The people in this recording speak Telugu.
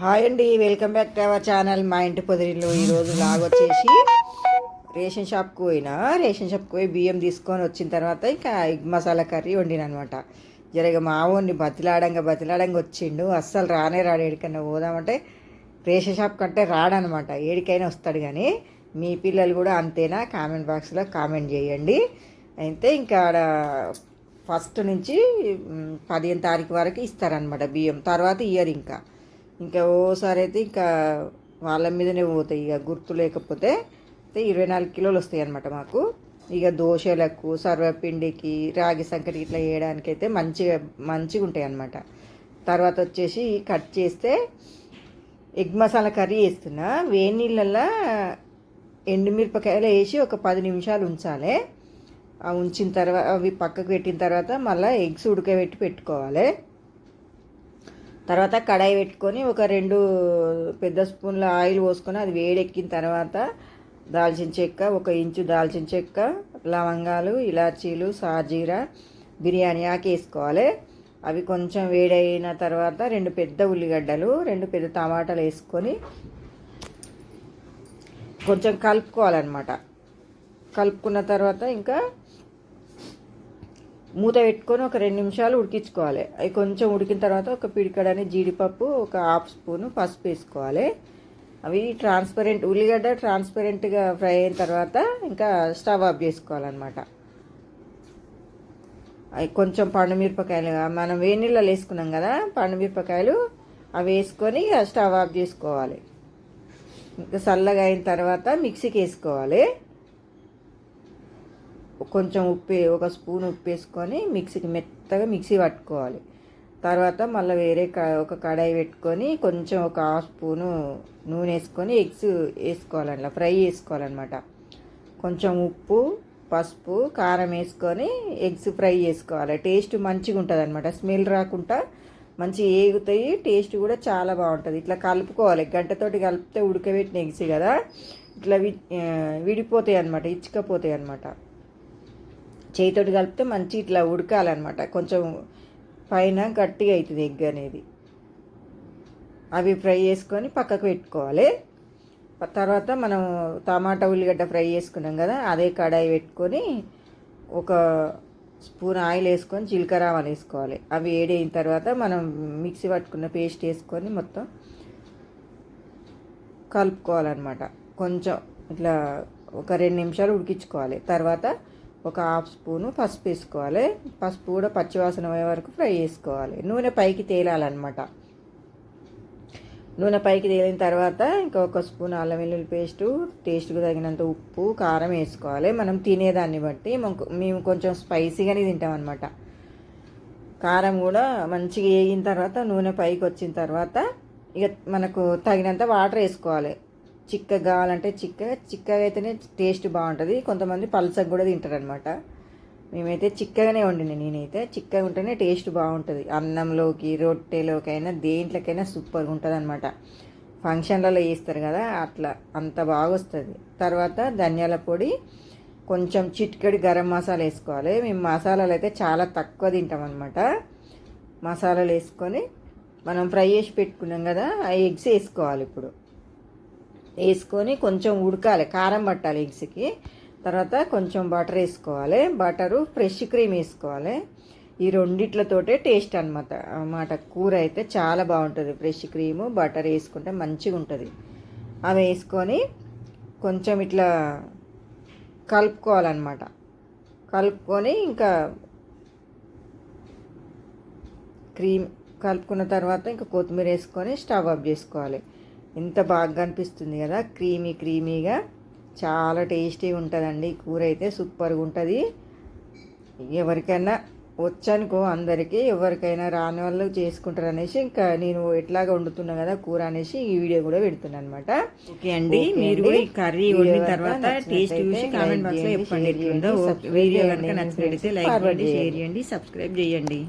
హాయ్ అండి welcome back to our channel మా ఇంటి పొదిరిలో ఈరోజు లాగ్ వచ్చేసి రేషన్ షాప్కి పోయినా. రేషన్ షాప్కి పోయి బియ్యం తీసుకొని వచ్చిన తర్వాత ఇంకా ఎగ్ మసాలా కర్రీ వండిన అనమాట జరగ మావోని బతిలాడంగా బతిలాడంగా వచ్చిండు. అస్సలు రానే రాడు ఏడికన్నా పోదామంటే రేషన్ షాప్ కంటే రాడనమాట. ఏడికైనా వస్తాడు కానీ మీ పిల్లలు కూడా అంతేనా? కామెంట్ బాక్స్లో కామెంట్ చేయండి. అయితే ఇంకా ఆడ ఫస్ట్ నుంచి పదిహేను తారీఖు వరకు ఇస్తారనమాట బియ్యం. తర్వాత ఇయర్ ఇంకా. ఇంకా ఓసారి అయితే ఇంకా వాళ్ళ మీదనే పోతాయి. ఇక గుర్తు లేకపోతే అయితే ఇరవై నాలుగు కిలోలు వస్తాయి అనమాట మాకు. ఇక దోశలకు సర్వపిండికి రాగి సంకటి ఇట్లా వేయడానికి అయితే మంచిగా మంచిగా ఉంటాయి అన్నమాట. తర్వాత వచ్చేసి కట్ చేస్తే ఎగ్ మసాలా కర్రీ వేస్తున్నా. వేడి నీళ్ళల్లో ఎండుమిరపకాయలు వేసి ఒక పది నిమిషాలు ఉంచాలి. ఉంచిన తర్వాత అవి పక్కకు పెట్టిన తర్వాత మళ్ళీ ఎగ్స్ ఉడకబెట్టి పెట్టుకోవాలి. తర్వాత కడాయి పెట్టుకొని ఒక రెండు పెద్ద స్పూన్ల ఆయిల్ పోసుకొని అది వేడెక్కిన తర్వాత దాల్చిన చెక్క ఒక ఇంచు దాల్చిన చెక్క లవంగాలు ఇలాచీలు సాజీరా బిర్యానీ ఆకు వేసుకోవాలి. అవి కొంచెం వేడైన తర్వాత రెండు పెద్ద ఉల్లిగడ్డలు రెండు పెద్ద టమాటాలు వేసుకొని కొంచెం కలుపుకోవాలన్నమాట. కలుపుకున్న తర్వాత ఇంకా మూత పెట్టుకొని ఒక రెండు నిమిషాలు ఉడికించుకోవాలి. అవి కొంచెం ఉడికిన తర్వాత ఒక పిడికడని జీడిపప్పు ఒక హాఫ్ స్పూను పసుపు వేసుకోవాలి. అవి ట్రాన్స్పరెంట్ ఉల్లిగడ్డ ట్రాన్స్పరెంట్గా ఫ్రై అయిన తర్వాత ఇంకా స్టవ్ ఆఫ్ చేసుకోవాలన్నమాట. అవి కొంచెం పండుమిరపకాయలు మనం వేడి నీళ్ళలో వేసుకున్నాం కదా పండుమిరపకాయలు అవి వేసుకొని స్టవ్ ఆఫ్ చేసుకోవాలి. ఇంకా చల్లగా అయిన తర్వాత మిక్సీకి వేసుకోవాలి. కొంచెం ఉప్పు ఒక స్పూన్ ఉప్పు వేసుకొని మిక్సీకి మెత్తగా మిక్సీ పట్టుకోవాలి. తర్వాత మళ్ళీ వేరే క ఒక కడాయి పెట్టుకొని కొంచెం ఒక హాఫ్ స్పూను నూనె వేసుకొని ఎగ్స్ వేసుకోవాలన్నమాట ఫ్రై చేసుకోవాలన్నమాట కొంచెం ఉప్పు పసుపు కారం వేసుకొని ఎగ్స్ ఫ్రై చేసుకోవాలి. టేస్ట్ మంచిగా ఉంటుంది అనమాట స్మెల్ రాకుండా మంచి ఏగుతాయి టేస్ట్ కూడా చాలా బాగుంటుంది. ఇట్లా కలుపుకోవాలి. గంటతోటి కలిపితే ఉడకబెట్టిన ఎగ్స్ కదా ఇట్లా వి విడిపోతాయి అనమాట ఇచ్చుకపోతాయి అనమాట చేతితోటి కలిపితే మంచి ఇట్లా ఉడకాలన్నమాట. కొంచెం పైన గట్టిగా అవుతుంది ఎగ్ అనేది. అవి ఫ్రై చేసుకొని పక్కకు పెట్టుకోవాలి. తర్వాత మనం టమాటా ఉల్లిగడ్డ ఫ్రై చేసుకున్నాం కదా అదే కడాయి పెట్టుకొని ఒక స్పూన్ ఆయిల్ వేసుకొని జీలకర్ర ఆవాలు వేసుకోవాలి. అవి వేడైన తర్వాత మనం మిక్సీ పట్టుకున్న పేస్ట్ వేసుకొని మొత్తం కలుపుకోవాలన్నమాట. కొంచెం ఇట్లా ఒక రెండు నిమిషాలు ఉడికించుకోవాలి. తర్వాత ఒక హాఫ్ స్పూను పసుపు వేసుకోవాలి. పసుపు కూడా పచ్చివాసన అయ్యే వరకు ఫ్రై చేసుకోవాలి. నూనె పైకి తేలాలన్నమాట. నూనె పైకి తేలిన తర్వాత ఇంకా ఒక స్పూన్ అల్లం వెల్లుల్లి పేస్టు టేస్ట్కు తగినంత ఉప్పు కారం వేసుకోవాలి. మనం తినేదాన్ని బట్టి మేము కొంచెం స్పైసీగానే తింటాం అనమాట కారం కూడా మంచిగా వేగిన తర్వాత నూనె పైకి వచ్చిన తర్వాత ఇక మనకు తగినంత వాటర్ వేసుకోవాలి. చిక్కగా కావాలంటే చిక్కగా చిక్కగా అయితేనే టేస్ట్ బాగుంటుంది. కొంతమంది పల్సగా కూడా తింటారనమాట మేమైతే చిక్కగానే వండిన నేనైతే. చిక్కగా ఉంటేనే టేస్ట్ బాగుంటుంది. అన్నంలోకి రొట్టెలోకైనా దేంట్లోకైనా సూపర్గా ఉంటుంది అనమాట ఫంక్షన్లలో వేస్తారు కదా అట్లా అంత బాగా వస్తుంది తర్వాత ధనియాల పొడి కొంచెం చిటికెడు గరం మసాలా వేసుకోవాలి. మేము మసాలాలు అయితే చాలా తక్కువ తింటాం అనమాట మసాలాలు వేసుకొని మనం ఫ్రై చేసి పెట్టుకున్నాం కదా ఆ ఎగ్స్ వేసుకోవాలి ఇప్పుడు. వేసుకొని కొంచెం ఉడకాలి కారం పట్టాలి ఎగ్స్కి తర్వాత కొంచెం బటర్ వేసుకోవాలి. బటరు ఫ్రెష్ క్రీమ్ వేసుకోవాలి. ఈ రెండిట్లతోటే టేస్ట్ అనమాట అన్నమాట. కూర అయితే చాలా బాగుంటుంది. ఫ్రెష్ క్రీము బటర్ వేసుకుంటే మంచిగా ఉంటుంది. అవి వేసుకొని కొంచెం ఇట్లా కలుపుకోవాలన్నమాట. కలుపుకొని ఇంకా క్రీమ్ కలుపుకున్న తర్వాత ఇంకా కొత్తిమీర వేసుకొని స్టవ్ ఆఫ్ చేసుకోవాలి. ఎంత బాగా అనిపిస్తుంది కదా క్రీమీ క్రీమీగా చాలా టేస్టీగా ఉంటుందండి కూర అయితే సూపర్గా ఉంటుంది ఎవరికైనా వచ్చనుకో అందరికీ ఎవరికైనా రాని వాళ్ళు చేసుకుంటారు అనేసి ఇంకా నేను ఎట్లాగా వండుతున్నా కదా కూర అనేసి ఈ వీడియో కూడా పెడుతున్నాను అనమాట ఓకే అండి మీరు. కూడా ఈ కర్రీ వండిన తర్వాత టేస్ట్ చూసి కామెంట్ బాక్స్లో చేయండి, చెప్పండి ఎట్లుందో వీడియో కనుక నచ్చినట్లయితే లైక్ చేయండి షేర్. చేయండి సబ్స్క్రైబ్ చేయండి